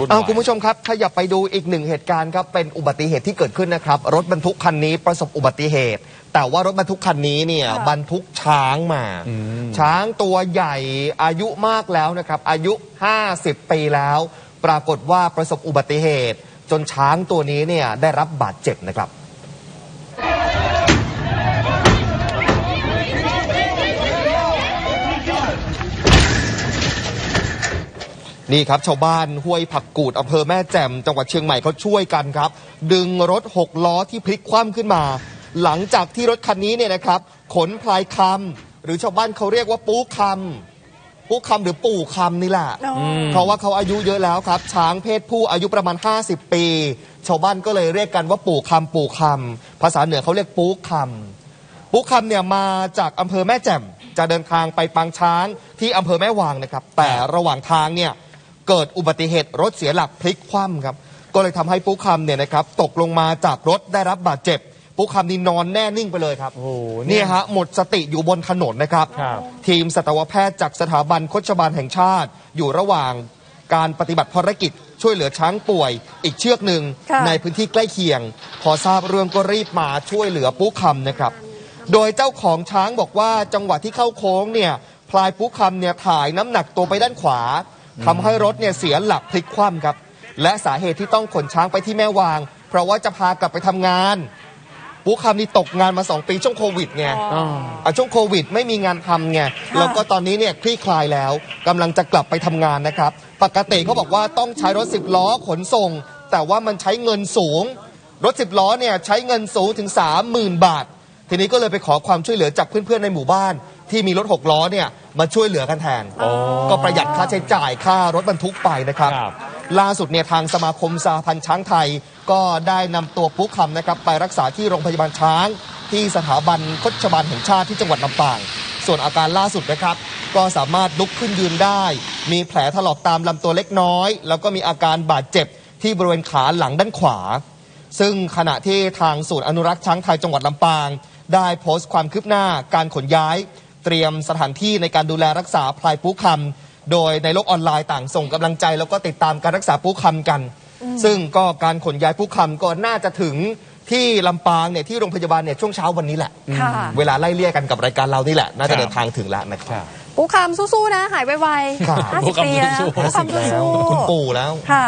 วุ่นเอาวายคุณผู้ชมครับขยับไปดูอีกหนึ่งเหตุการณ์ครับเป็นอุบัติเหตุที่เกิดขึ้นนะครับ รถบรรทุกคันนี้ประสบอุบัติเหตุ แต่ว่ารถบรรทุกคันนี้เนี่ยค่ะ บรรทุกช้างมาช้างตัวใหญ่อายุมากแล้วนะครับ อายุ 50 ปีแล้ว ปรากฏว่าประสบอุบัติเหตุ จนช้างตัวนี้เนี่ยได้รับบาดเจ็บนะครับ นี่ครับชาวบ้านห้วยผักกูดอำเภอแม่แจ่มจังหวัดเชียงใหม่เขาช่วยกันครับ ดึงรถหกล้อที่พลิกคว่ำขึ้นมา หลังจากที่รถคันนี้เนี่ยนะครับ ขนพลายคำหรือชาวบ้านเขาเรียกว่าปูคำปูคำหรือปู่คำนี่แหละอ๋อเพราะว่าเขาอายุเยอะแล้วครับ ช้างเพศผู้อายุประมาณ 50 ปี ชาวบ้านก็เลยเรียกกันว่าปู่คำปู่คำภาษาเหนือเขาเรียกปูคำปุ๊กคำเนี่ยมาจากอำเภอแม่แจ่มจะเดินทางไปปางช้างที่อำเภอแม่วางนะครับ แต่ระหว่างทางเนี่ย เกิดอุบัติเหตุรถเสียหลักพลิกคว่ำครับ ก็เลยทำให้ปุ๊กคำเนี่ยนะครับตกลงมาจากรถได้รับบาดเจ็บ ปุ๊กคำนี่นอนแน่นิ่งไปเลยครับโอ้โหเนี่ยฮะหมดสติอยู่บนถนนนะครับครับ ทีมสัตวแพทย์จากสถาบันโคชบาลแห่งชาติ อยู่ระหว่างการปฏิบัติภารกิจช่วยเหลือช้างป่วย อีกเชือกหนึ่งค่ะในพื้นที่ใกล้เคียง พอทราบเรื่องก็รีบมาช่วยเหลือปุ๊กคำนะครับ โดยเจ้าของช้างบอกว่าจังหวะที่เข้าโค้งเนี่ยพลายปุ๊กคำเนี่ยถ่ายน้ำหนักตัวไปด้านขวา ทำให้รถเนี่ยเสียหลักพลิกคว่ำครับ และสาเหตุที่ต้องขนช้างไปที่แม่วาง เพราะว่าจะพากลับไปทำงานปุ๊กคำนี่ตกงานมา 2 ปีช่วงโควิดไงอ๋ออะช่วงโควิดไม่มีงานทำไงแล้วก็ตอนนี้เนี่ยคลี่คลายแล้วกำลังจะกลับไปทำงานนะครับ ปกติเขาบอกว่าต้องใช้รถ10ล้อขนส่ง แต่ว่ามันใช้เงินสูง รถ10ล้อเนี่ยใช้เงินสูงถึง 30,000 บาท ทีนี้ก็เลยไปขอความช่วยเหลือจากเพื่อนๆในหมู่บ้าน ที่มีรถ6ล้อเนี่ยมาช่วยเหลือกันแทน อ๋อ ก็ประหยัดค่าใช้จ่ายค่ารถบรรทุกไปนะครับ ครับ ล่าสุดเนี่ยทางสมาคมสาพันธ์ช้างไทย ก็ได้นำตัวปุ๊กคำนะครับ ไปรักษาที่โรงพยาบาลช้าง ที่สถาบันโคชบาลแห่งชาติที่จังหวัดลำปาง ส่วนอาการล่าสุดนะครับ ก็สามารถลุกขึ้นยืนได้ มีแผลถลอกตามลำตัวเล็กน้อย แล้วก็มีอาการบาดเจ็บที่บริเวณขาหลังด้านขวา ซึ่งขณะที่ทางศูนย์อนุรักษ์ช้างไทยจังหวัดลำปาง ได้โพสต์ความคืบหน้าการขนย้าย เตรียมสถานที่ในการดูแลรักษาพลายปูคำโดยในโลกออนไลน์ต่างส่งกำลังใจ แล้วก็ติดตามการรักษาปูคำกัน ซึ่งก็การขนย้ายปูคำก็น่าจะถึงที่ลำปางเนี่ยที่โรงพยาบาลเนี่ยช่วงเช้าวันนี้แหละค่ะ เวลาไล่เลี่ยกันกับรายการเรานี่แหละน่าครัจะบเดินทางถึงแล้วนะครับครับปุ๊กคำสู้ๆนะ หายไวครับๆห้าสิบปีแล้วปุ๊กคำสู้ๆปุ๊กคำสู้คุณปู่แล้วๆค่ะ